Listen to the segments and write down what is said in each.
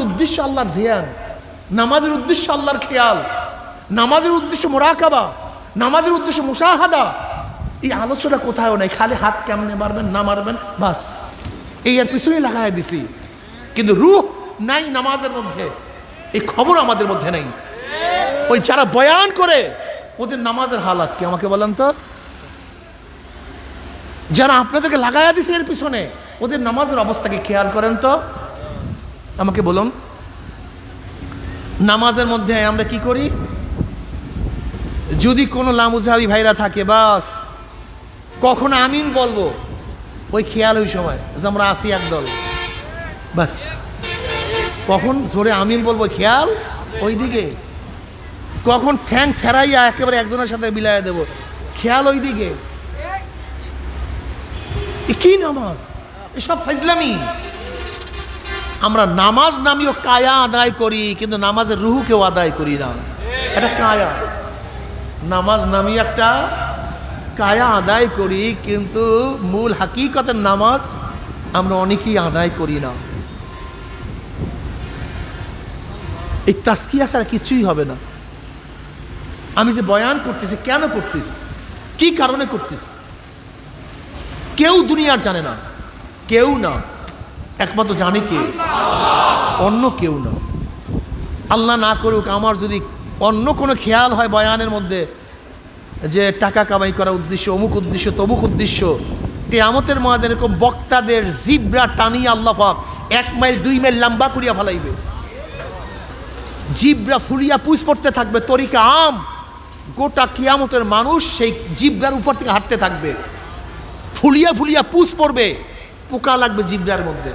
উদ্দেশ্য আল্লাহর ধ্যান, নামাজের উদ্দেশ্য আল্লাহর খেয়াল, নামাজের উদ্দেশ্য মোরাকাবা, নামাজের উদ্দেশ্য মুশাহাদা। এই আলোচনা কোথাও নাই, খালি হাত কেমনে মারবেন, না মারবেন, বাস। এই আর পিছনেই লাগাই দিছি। কিন্তু রুহ নাই নামাজের মধ্যে, এই খবর আমাদের মধ্যে নেই। ওই যারা বয়ান করে, ওদের নামাজের হালাত কি? আমাকে বলেন তো। যারা আপনাদেরকে লাগাইয়া দিছে এর পিছনে, ওদের নামাজের অবস্থাকে খেয়াল করেন তো। আমাকে বলুন, নামাজের মধ্যে আমরা কি করি? যদি কোনো লামুজাহাবি ভাইরা থাকে, বাস, কখন আমিন বলব, ওই খেয়াল ওই সময়, যে আমরা আসি একদল। বাস, কখন জোরে আমিন বলব খেয়াল ওই দিকে কখন ঠ্যাং সেরাইয়া একেবারে একজনের সাথে বিলাইয়া দেবো, খেয়াল ওই দিকে কি নামাজ? এসব ফাইজলামি আমরা নামাজ নামিও কায়া আদায় করি, কিন্তু নামাজের রুহুকেও আদায় করি না। এটা কায়া। নামাজ নামি একটা কায়া আদায় করি, কিন্তু মূল হাকিকতের নামাজ আমরা অনেকেই আদায় করি না। এই তাস্কিয়া ছাড়া কিছুই হবে না। আমি যে বয়ান করতেছি, কেন করতিস কি কারণে করতিস কেউ দুনিয়ার জানে না। কেউ না। একমাত্র জানে কে? অন্য কেউ না। আল্লাহ না করুক, আমার যদি অন্য কোনো খেয়াল হয় বয়ানের মধ্যে যে টাকা কামাই করা উদ্দেশ্য, অমুক উদ্দেশ্য, তমুক উদ্দেশ্য, কেয়ামতের মধ্যে এরকম বক্তাদের জিব্রা টানিয়ে আল্লাহ পাক এক মাইল, দুই মাইল লম্বা করিয়া ফেলাইবে। জিব্রা ফুলিয়া পুষ পড়তে থাকবে, তরিকা আম। গোটা কিয়ামতের মানুষ সেই জিব্রার উপর থেকে হাঁটতে থাকবে। ফুলিয়া ফুলিয়া পুষ পড়বে, পোকা লাগবে জিব্রার মধ্যে।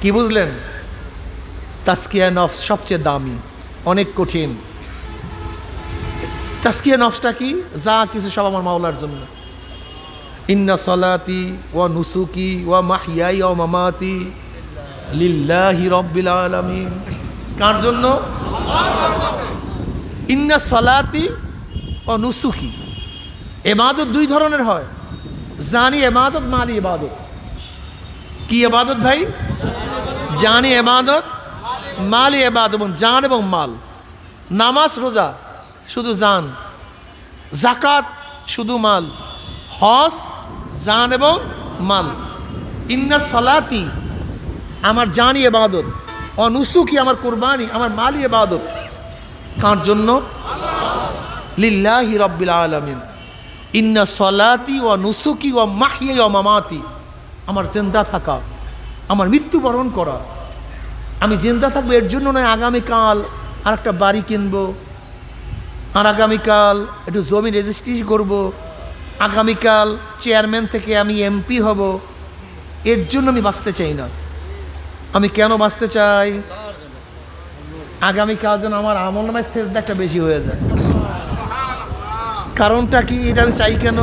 কি বুঝলেন? তাস্কিয়া নফস সবচেয়ে দামি, অনেক কঠিন। তাস্কিয়া নফসটা কি? যা কিছু সব আমার মাওলার জন্য। ইন্না সলাতি ওয়া নুসুকি ওয়া মাহিয়াই ওয়া মামাতি লিল্লাহি রব্বিল আলামিন। কার জন্য? ইন্না সলাতি ও নুসুকি। এবাদত দুই ধরনের হয়। জানি এবাদত মালি এবাদত। কি এবাদত ভাই? জানি এবাদত, মালি এবাদত এবং জান এবং মাল। নামাজ, রোজা, শুধু জান। জাকাত শুধু মাল। হস জান এবং মাল। ইন্না সলাতি, আমার জানি এবাদত, অনুসুকি আমার কোরবানি, আমার মালি এবাদত। কার জন্য? লিল্লাহি রব্বিল আলমিন। ইন্না সলাতি ও নুসুকি ও মাহিয়ে ও মামাতি। আমার জিন্দা থাকা। আমার মৃত্যুবরণ করা। আমি জিন্দা থাকব, এর জন্য নয়, আগামীকাল আর একটা বাড়ি কিনবো। আর আগামীকাল একটু জমি রেজিস্ট্রি করব। আগামীকাল চেয়ারম্যান থেকে আমি এমপি হব। এর জন্য আমি বাঁচতে চাই না। আমি কেন বাঁচতে চাই? আগামীকাল যেন আমার আমল নামায় সেজদাটা বেশি হয়ে যায়। কারণটা কি, এটা আমি চাই কেন?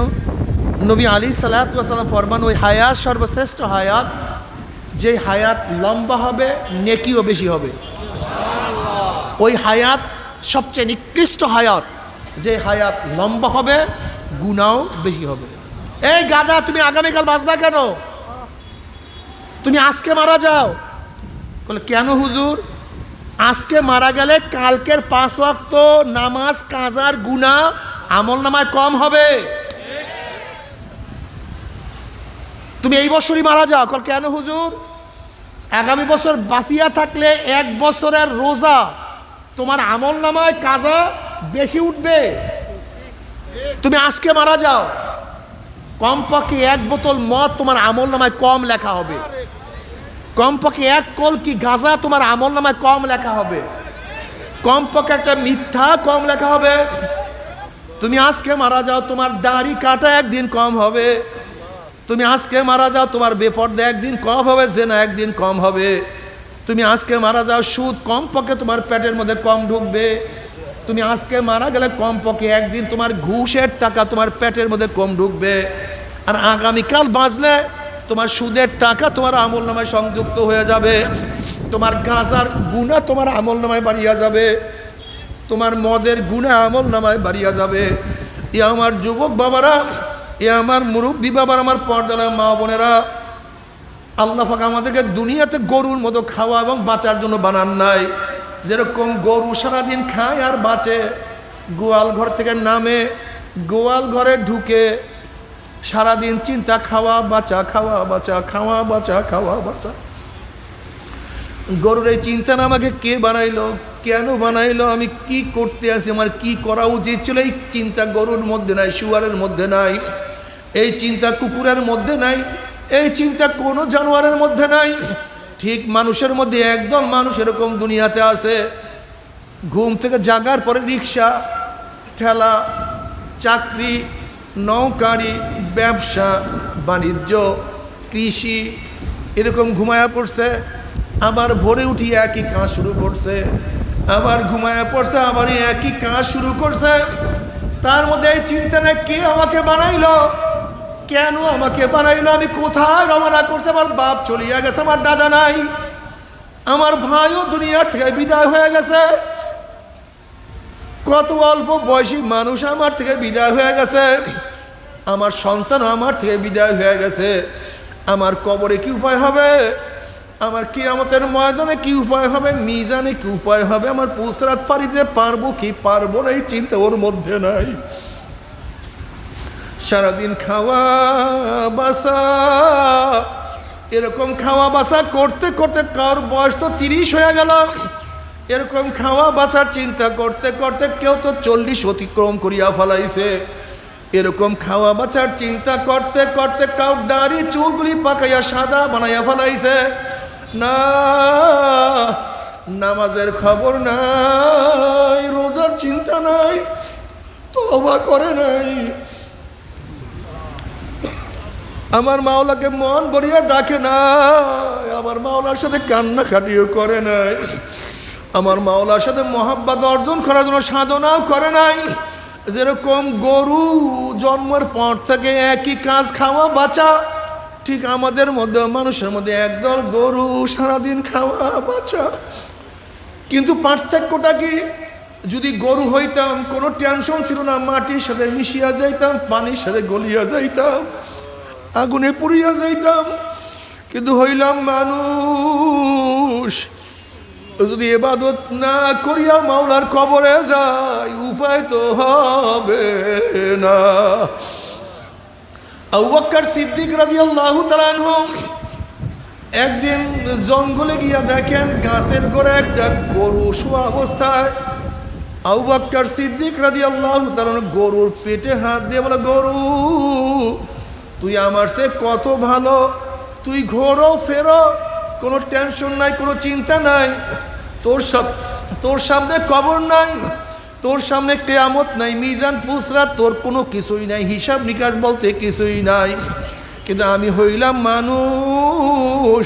নবী আলী সাল্লাম ফরমান, ওই হায়াত সর্বশ্রেষ্ঠ হায়াত যে হায়াত লম্বা হবে, নেকিও বেশি হবে। ওই হায়াত, সবচেয়ে নিকৃষ্ট হায়াত, যে হায়াত লম্বা হবে গুণাও বেশি হবে। এই গাদা তুমি আগামীকাল বাঁচবা কেন? তুমি আজকে মারা যাও। বলে, কেন হুজুর? আজকে মারা গেলে কালকের পাঁচ নামাজ, কাজার গুণা আমল নামায় কম হবে। তুমি এই বছরই মারা যাও। কল, কেন হুজুর? আগামী বছর বাঁচিয়া থাকলে এক বছরের রোজা, তোমার আমল নামায় কাজা বেশি উঠবে। তুমি আজকে মারা যাও। কমপক্ষে এক বোতল মদ তোমার আমল নামায় কম লেখা হবে। কমপক্ষে এক কল কি গাঁজা তোমার আমল নামায় কম লেখা হবে। কমপক্ষে একটা মিথ্যা কম লেখা হবে। তুমি আজকে মারা যাও, তোমার দাড়ি কাটা একদিন কম হবে। তুমি আজকে মারা যাও, তোমার বেপর্দা একদিন কম হবে, জেনা একদিন কম হবে। তুমি আজকে মারা যাও, সুদ কম পক্ষে তোমার পেটের মধ্যে কম ঢুকবে। তুমি আজকে মারা গেলে কম পক্ষে একদিন তোমার ঘুষের টাকা তোমার পেটের মধ্যে কম ঢুকবে। আর আগামীকাল বাঁচলে তোমার সুদের টাকা তোমার আমল নামায় সংযুক্ত হয়ে যাবে। তোমার গাঁজার গুণা তোমার আমল নামায় বাড়িয়া যাবে। তোমার মদের গুণা আমল নামায় বাড়িয়া যাবে। এ আমার যুবক বাবারা এ আমার মুরব্বী বাবার, আমার পর্দারা মা বোনেরা, আল্লাহ পাক আমাদেরকে দুনিয়াতে গরুর মতো খাওয়া এবং বাঁচার জন্য বানান নাই। যেরকম গরু সারাদিন খায় আর বাঁচে, গোয়াল ঘর থেকে নামে, গোয়াল ঘরে ঢুকে সারাদিন চিন্তা খাওয়া, বাঁচা খাওয়া বাঁচা খাওয়া বাঁচা খাওয়া, বাঁচা। গরুর এই চিন্তা না আমাকে কে বানাইলো, কেন বানাইলো, আমি কি করতে আছি, আমার কি করা উচিত ছিল? এই চিন্তা গরুর মধ্যে নাই, শুয়ারের মধ্যে নাই। এই চিন্তা কুকুরের মধ্যে নাই, এই চিন্তা কোনো জানোয়ারের মধ্যে নাই। ঠিক মানুষের মধ্যে একদম মানুষ এরকম দুনিয়াতে আছে। ঘুম থেকে জাগার পরে রিক্সা, ঠেলা, চাকরি, নৌকারি, ব্যবসা, বাণিজ্য, কৃষি এরকম ঘুমায়া পড়ছে। আবার ভোরে উঠি একই কাজ শুরু করছে। আবার ঘুমায়া পড়ছে আবার একই কাজ শুরু করছে। তার মধ্যে এই চিন্তা নেই কে আমাকে বানাইলো? কেন আমাকে বানাইলো? আমি কোথায় রওনা করছে? আমার বাপ চলিয়া গেছে, আমার দাদা নাই। আমার ভাইও দুনিয়ার থেকে বিদায় হয়ে গেছে। কত অল্প বয়সী মানুষ আমার থেকে বিদায় হয়ে গেছে। আমার সন্তান আমার থেকে বিদায় হয়ে গেছে। আমার কবরে কি উপায় হবে? আমার কি কিয়ামতের ময়দানে কি উপায় হবে? মিজানে কি উপায় হবে? আমার পুসরাত পারিতে পারব কি পারব না, এই চিন্তা ওর মধ্যে নাই। সারাদিন খাওয়া বাসা। এরকম খাওয়া বাসা করতে করতে কার বয়স তো তিরিশ হয়ে গেল। এরকম খাওয়া বাসার চিন্তা করতে করতে কেউ তো চল্লিশ অতিক্রম করিয়া ফেলাইছে। এরকম খাওয়া বাঁচার চিন্তা করতে করতে কাউ দাড়ি চুলগুলি পাকাইয়া সাদা বানাইয়া ফেলাইছে। না, নামাজের খবর নাই, রোজার চিন্তা নাই তবা করে নাই। আমার মাওলাকে মন ভরিয়া ডাকে না আমার মাওলার সাথে কান্না কাটিও করে নাই, আমার মাওলার সাথে মহাব্বাত অর্জন করার জন্য সাধনাও করে নাই। যেরকম গরু জন্মের পর থেকে একই কাজ খাওয়া বাঁচা, ঠিক আমাদের মধ্যে, মানুষের মধ্যে একদল গরু সারাদিন খাওয়া বাঁচা। কিন্তু পার্থক্যটা কি? যদি গরু হইতাম, কোনো টেনশন ছিল না, মাটির সাথে মিশিয়া যাইতাম, পানির সাথে গলিয়া যাইতাম। আগুনে পুড়িয়া যাইতাম। কিন্তু হইলাম মানুষ। যদি এবাদত না করিয়া মাওলার কবরে যাই, উপায় তো হবে না। আউবাক্কার সিদ্দিক রাজি আল্লাহ একদিন জঙ্গলে গিয়া দেখেন গাছের গোড়ে একটা গরু শোয়া অবস্থায়। আউবাক্কার সিদ্দিক রাজি আল্লাহ গরুর পেটে হাত দিয়ে বলে, গরু তুই আমার সে কত ভালো? তুই ঘোরো, ফেরো, কোনো টেনশন নাই, কোনো চিন্তা নাই। তোর সব, তোর সামনে কবর নাই, তোর সামনে কেয়ামত নাই, মিজান পুসরা তোর কোনো কিছুই নাই, হিসাব নিকাশ বলতে কিছুই নাই। কিন্তু আমি হইলাম মানুষ।